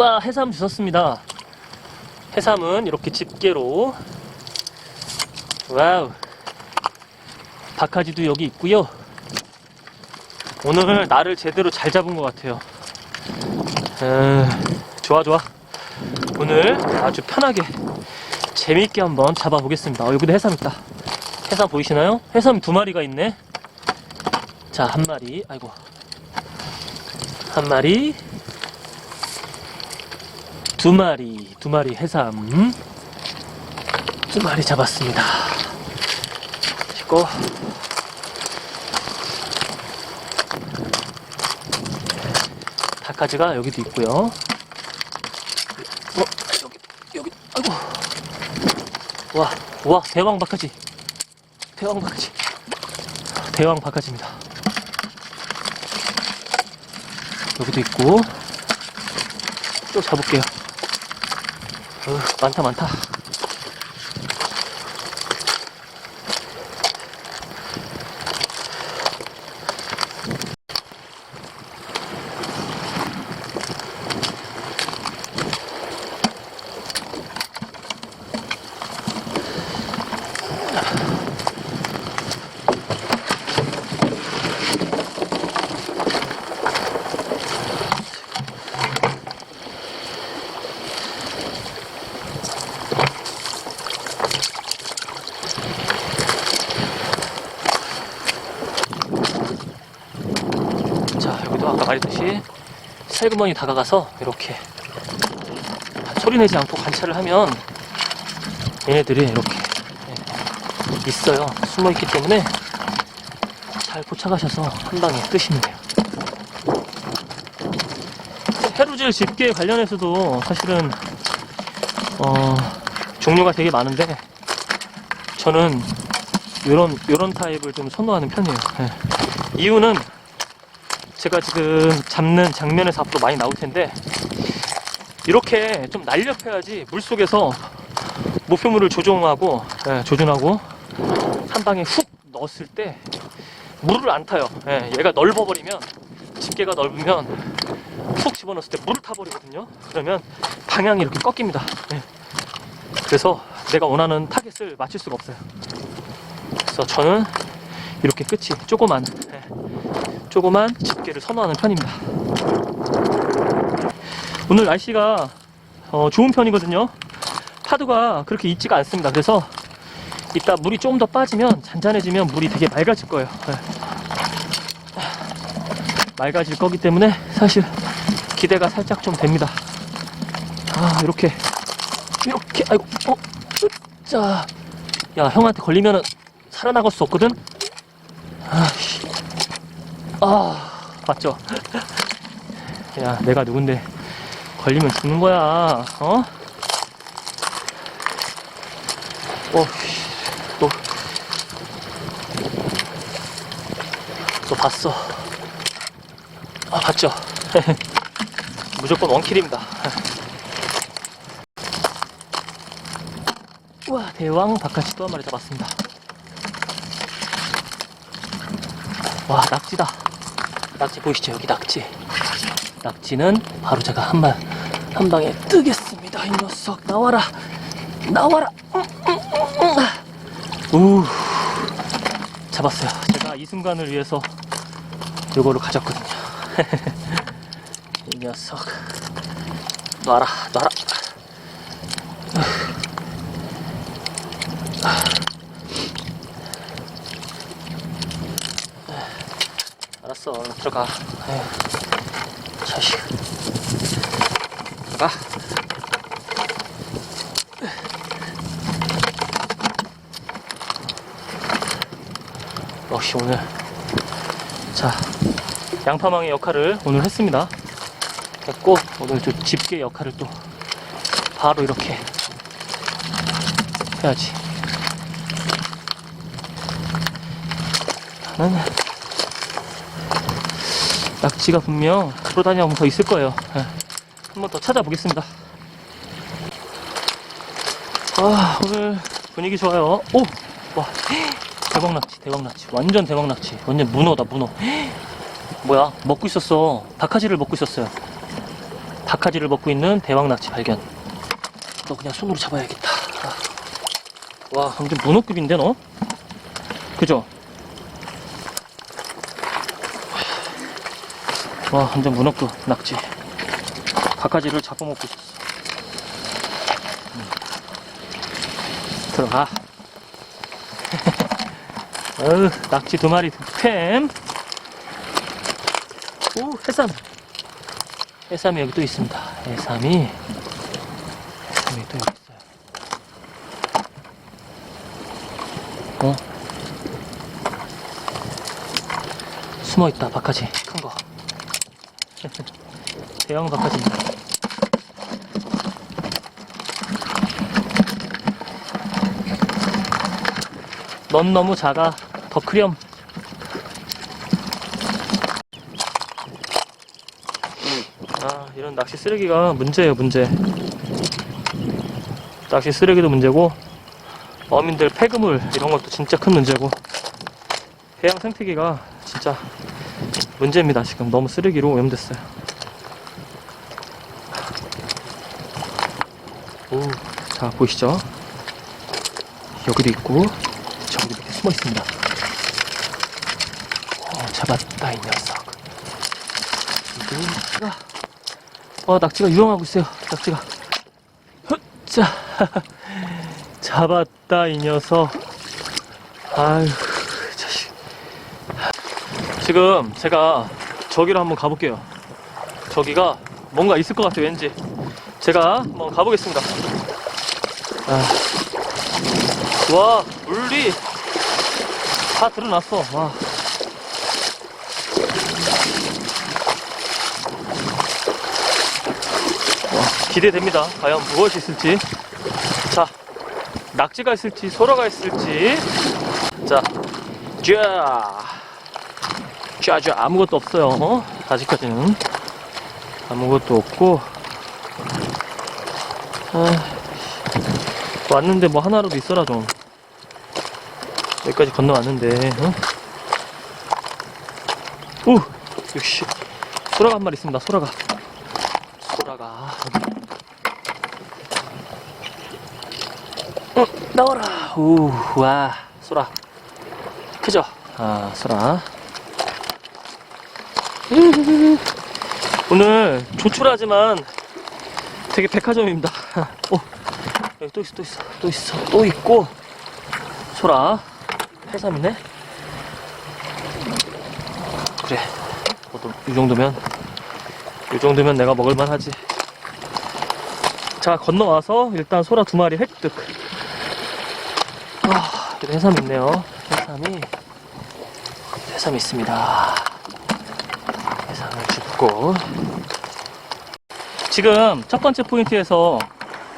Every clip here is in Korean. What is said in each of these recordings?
와 해삼 주셨습니다. 해삼은 이렇게 집게로 와우 박하지도 여기 있고요. 오늘 날을 제대로 잘 잡은 것 같아요. 에, 좋아 좋아. 오늘 아주 편하게 재미있게 한번 잡아보겠습니다. 어, 여기도 해삼 있다. 해삼 보이시나요? 해삼 두 마리가 있네. 자, 한 마리. 아이고. 한 마리. 두 마리. 두 마리 해삼. 두 마리 잡았습니다. 그리고 닭가지가 여기도 있고요. 어, 여기, 여기, 아이고. 와, 와, 대왕 박하지. 대왕 박하지. 대왕 박하지입니다. 여기도 있고. 또 잡을게요. 어, 많다, 많다. 자, 여기도 아까 말했듯이 살구멍이 다가가서 이렇게 소리 내지 않고 관찰을 하면 얘네들이 이렇게 예, 있어요. 숨어 있기 때문에 잘 포착하셔서 한 방에 끄시면 돼요. 해루질 집게 관련해서도 사실은 어, 종류가 되게 많은데 저는 요런 요런 타입을 좀 선호하는 편이에요. 예. 이유는 제가 지금 잡는 장면에서 앞으로 많이 나올 텐데 이렇게 좀 날렵해야지 물 속에서 목표물을 조종하고 예, 조준하고 한 방에 훅 넣었을 때 물을 안 타요. 예, 얘가 넓어버리면 집게가 넓으면 훅 집어넣었을 때 물을 타버리거든요. 그러면 방향이 이렇게 꺾입니다. 예. 그래서 내가 원하는 타겟을 맞출 수가 없어요. 그래서 저는 이렇게 끝이 조그만 예, 조그만 집게를 선호하는 편입니다. 오늘 날씨가 어, 좋은 편이거든요. 파도가 그렇게 있지가 않습니다. 그래서 이따 물이 좀더 빠지면 잔잔해지면 물이 되게 맑아질 거예요. 네. 맑아질 거기 때문에 사실 기대가 살짝 좀 됩니다. 아 이렇게 이렇게 아이고 어, 자, 야 형한테 걸리면은 살아나갈 수 없거든. 아씨. 아, 맞죠? 야, 내가 누군데 걸리면 죽는 거야, 어? 어, 씨, 또, 또 봤어. 아, 봤죠? 무조건 원킬입니다. 우와, 대왕 바깥이 또 한 마리 잡았습니다. 와 낙지다 낙지 보이시죠? 여기 낙지 낙지는 바로 제가 한방한 방에 뜨겠습니다. 이 녀석 나와라. 나와라. 음, 음, 음. 우. 잡았어요. 제가 이 순간을 위해서 요거를 가졌거든요. 이 녀석. 놔라 놔라 얼른 들어가. 에휴, 자식 들어가. 역시 오늘 자 양파망의 역할을 오늘 했습니다. 했고 오늘 좀 집게 역할을 또 바로 이렇게 해야지. 나는 낙지가 분명 돌아다니면 더 있을 거예요. 예. 한번 더 찾아보겠습니다. 아, 오늘 분위기 좋아요. 오! 와, 대박 낙지, 대박 낙지. 완전 대박 낙지. 완전 문어다, 문어. 뭐야, 먹고 있었어. 박하지를 먹고 있었어요. 바카지를 먹고 있는 대왕 낙지 발견. 너 그냥 손으로 잡아야겠다. 와, 완전 문어급인데 너? 그죠? 와, 완전 문어급 낙지. 바카지를 잡아먹고 있었어. 음. 들어가. 어우, 낙지 두 마리 득템. 오, 해삼. 해삼이 여기 또 있습니다. 해삼이. 해삼이 또 여기 있어요. 어? 숨어 있다, 바카지. 대형 바카지입니다. 넌 너무 작아. 더 크렴. 아, 이런 낚시 쓰레기가 문제예요, 문제. 낚시 쓰레기도 문제고, 어민들 폐그물, 이런 것도 진짜 큰 문제고, 해양 생태계가 진짜 문제입니다, 지금. 너무 쓰레기로 오염됐어요. 오, 자, 보이시죠? 여기도 있고, 저기도 밑에 숨어 있습니다. 어, 잡았다, 이 녀석. 이거 낙지가, 와, 낙지가 유영하고 있어요. 낙지가. 자, 잡았다, 이 녀석. 아유, 자식. 지금 제가 저기로 한번 가볼게요. 저기가 뭔가 있을 것 같아요, 왠지. 제가 한번 가보겠습니다. 아. 와, 물이 다 드러났어. 와. 와, 기대됩니다. 과연 무엇이 있을지. 자, 낙지가 있을지, 소라가 있을지. 자, 쫙. 쫙쫙 아무것도 없어요. 어? 아직까지는. 아무것도 없고. 아, 왔는데 뭐 하나라도 있어라 좀. 여기까지 건너왔는데, 어? 오! 역시, 소라가 한 마리 있습니다, 소라가. 소라가. 어, 나와라! 오, 와, 소라. 크죠? 아, 소라. 오늘 조촐하지만 되게 백화점입니다. 오, 여기 또 있어, 또 있어, 또 있어, 또 있고. 소라. 해삼이네? 그래. 뭐이 정도면, 이 정도면 내가 먹을만 하지. 자, 건너와서 일단 소라 두 마리 획득. 아, 여기 해삼 있네요. 해삼이, 해삼 있습니다. 해삼을 줍고. 지금 첫 번째 포인트에서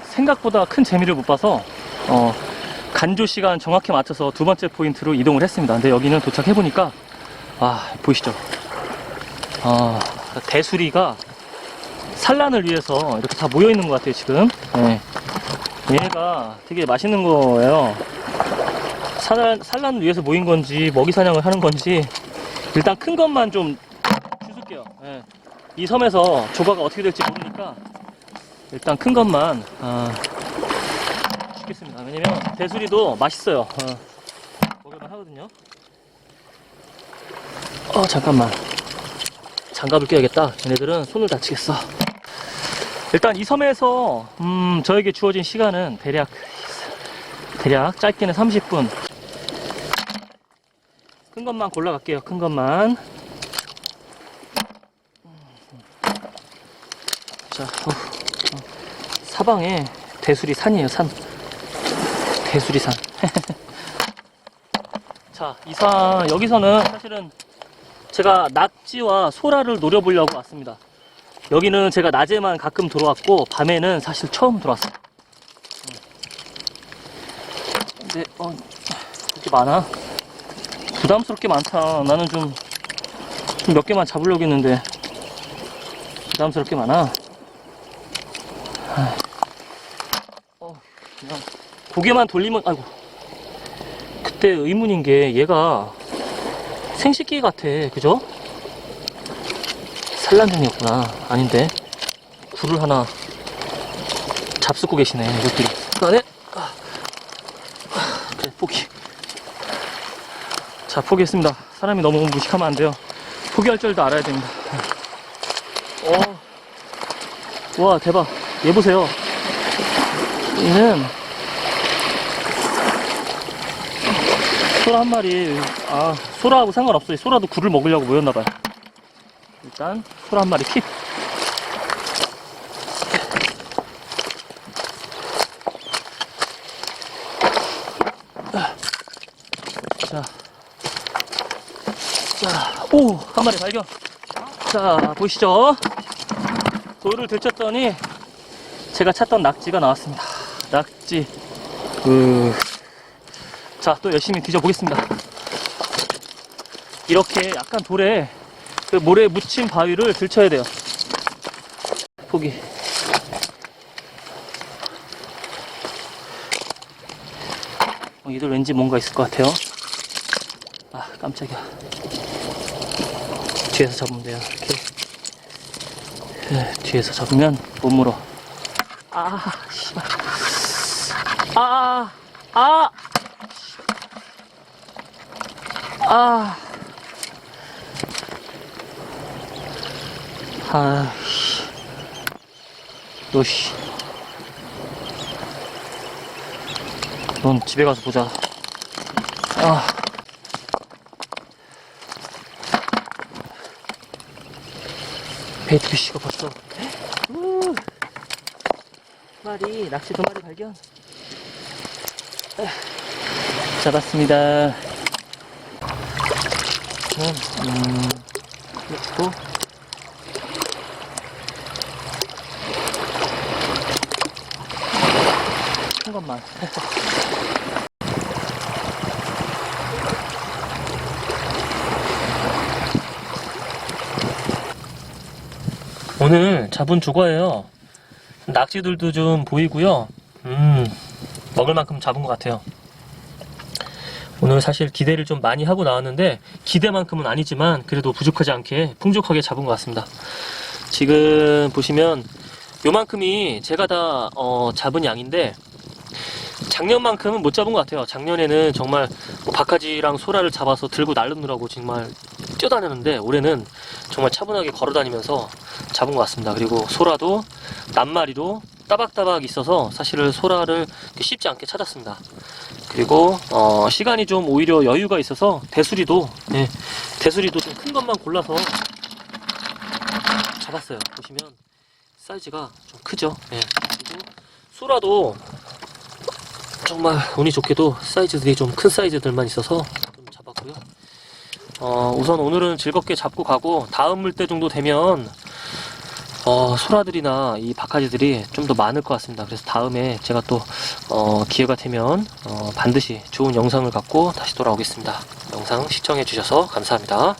생각보다 큰 재미를 못 봐서, 어, 간조 시간 정확히 맞춰서 두 번째 포인트로 이동을 했습니다. 근데 여기는 도착해 보니까, 아, 보이시죠? 아, 대수리가 산란을 위해서 이렇게 다 모여 있는 것 같아요, 지금. 네. 얘가 되게 맛있는 거예요. 산란, 산란을 위해서 모인 건지, 먹이 사냥을 하는 건지, 일단 큰 것만 좀 주술게요. 예. 이 섬에서 조과가 어떻게 될지 모르니까, 일단 큰 것만, 아, 주겠습니다. 왜냐면, 대수리도 맛있어요. 어, 먹을만 하거든요. 어, 잠깐만. 장갑을 껴야겠다. 얘네들은 손을 다치겠어. 일단 이 섬에서 음, 저에게 주어진 시간은 대략 대략 짧게는 30분. 큰 것만 골라갈게요. 큰 것만. 자, 어, 어. 사방에 대수리 산이에요. 산. 대수리 산. 자, 이사 여기서는 사실은 제가 낙지와 소라를 노려보려고 왔습니다. 여기는 제가 낮에만 가끔 들어왔고 밤에는 사실 처음 들어왔어요. 근데 어, 이렇게 많아? 부담스럽게 많다. 나는 좀몇 개만 잡으려고 했는데 부담스럽게 많아. 아, 어, 그냥 고개만 돌리면 아이고 그때 의문인 게 얘가 생식기 같아, 그죠? 산란 중이었구나. 아닌데. 굴을 하나 잡수고 계시네, 이것들이. 그 안에, 그래, 포기. 자, 포기했습니다. 사람이 너무 무식하면 안 돼요. 포기할 줄도 알아야 됩니다. 어, 와, 대박. 얘 보세요. 얘는, 소라 한 마리, 아, 소라하고 상관없어요. 소라도 굴을 먹으려고 모였나봐요. 일단, 소라 한 마리 킵. 자, 자, 오, 한 마리 발견. 자, 보시죠. 돌을 들쳤더니 제가 찾던 낙지가 나왔습니다. 낙지. 그, 자, 또 열심히 뒤져보겠습니다. 이렇게 약간 돌에 그 모래에 묻힌 바위를 들쳐야 돼요. 포기. 어, 얘들 왠지 뭔가 있을 것 같아요. 아, 깜짝이야. 뒤에서 잡으면 돼요. 이렇게. 네, 뒤에서 잡으면 못 물어. 아, 씨발. 아, 아, 아. 아, 씨. 너 씨. 넌 집에 가서 보자. 아. 베이트피쉬가 벌써. 우. 마리, 낚시 두 마리 발견. 아, 잡았습니다. 음, 음, 그리고 큰 것만. 오늘 잡은 주거예요. 낙지들도 좀 보이고요. 음, 먹을 만큼 잡은 것 같아요. 오늘 사실 기대를 좀 많이 하고 나왔는데 기대만큼은 아니지만 그래도 부족하지 않게 풍족하게 잡은 것 같습니다. 지금 보시면 요만큼이 제가 다 어, 잡은 양인데 작년만큼은 못 잡은 것 같아요. 작년에는 정말 뭐 박하지랑 소라를 잡아서 들고 날르느라고 정말 뛰어다녔는데 올해는 정말 차분하게 걸어다니면서 잡은 것 같습니다. 그리고 소라도 낱마리도 따박따박 있어서 사실은 소라를 쉽지 않게 찾았습니다. 그리고 어, 시간이 좀 오히려 여유가 있어서 대수리도 예, 대수리도 좀 큰 것만 골라서 잡았어요. 보시면 사이즈가 좀 크죠. 예. 그리고 소라도 정말 운이 좋게도 사이즈들이 좀 큰 사이즈들만 있어서. 어, 우선 오늘은 즐겁게 잡고 가고 다음 물때 정도 되면 어, 소라들이나 이 박하지들이 좀 더 많을 것 같습니다. 그래서 다음에 제가 또 어, 기회가 되면 어, 반드시 좋은 영상을 갖고 다시 돌아오겠습니다. 영상 시청해 주셔서 감사합니다.